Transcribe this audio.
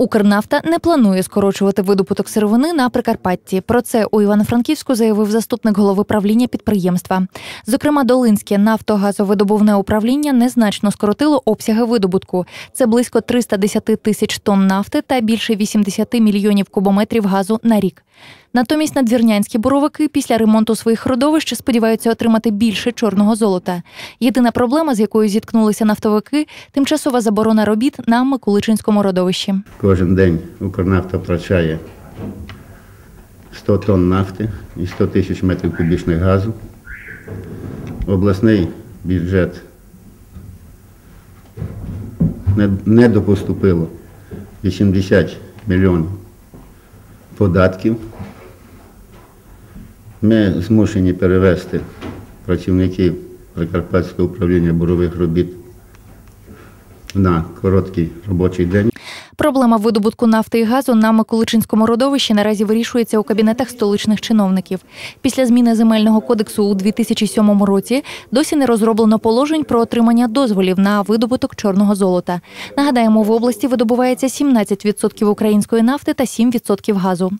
Укрнафта не планує скорочувати видобуток сировини на Прикарпатті. Про це у Івано-Франківську заявив заступник голови правління підприємства. Зокрема, Долинське нафтогазовидобувне управління незначно скоротило обсяги видобутку. Це близько 310 тисяч тонн нафти та більше 80 мільйонів кубометрів газу на рік. Натомість надвірнянські буровики після ремонту своїх родовищ сподіваються отримати більше чорного золота. Єдина проблема, з якою зіткнулися нафтовики, тимчасова заборона робіт на Миколичинському родовищі. Кожен день Укрнафта втрачає 100 тонн нафти і 100 тисяч метрів кубічних газу. Обласний бюджет не, допоступило 80 мільйонів податків. Ми змушені перевести працівників Прикарпатського управління бурових робіт на короткий робочий день. Проблема видобутку нафти і газу на Миколичинському родовищі наразі вирішується у кабінетах столичних чиновників. Після зміни земельного кодексу у 2007 році досі не розроблено положень про отримання дозволів на видобуток чорного золота. Нагадаємо, в області видобувається 17% української нафти та 7% газу.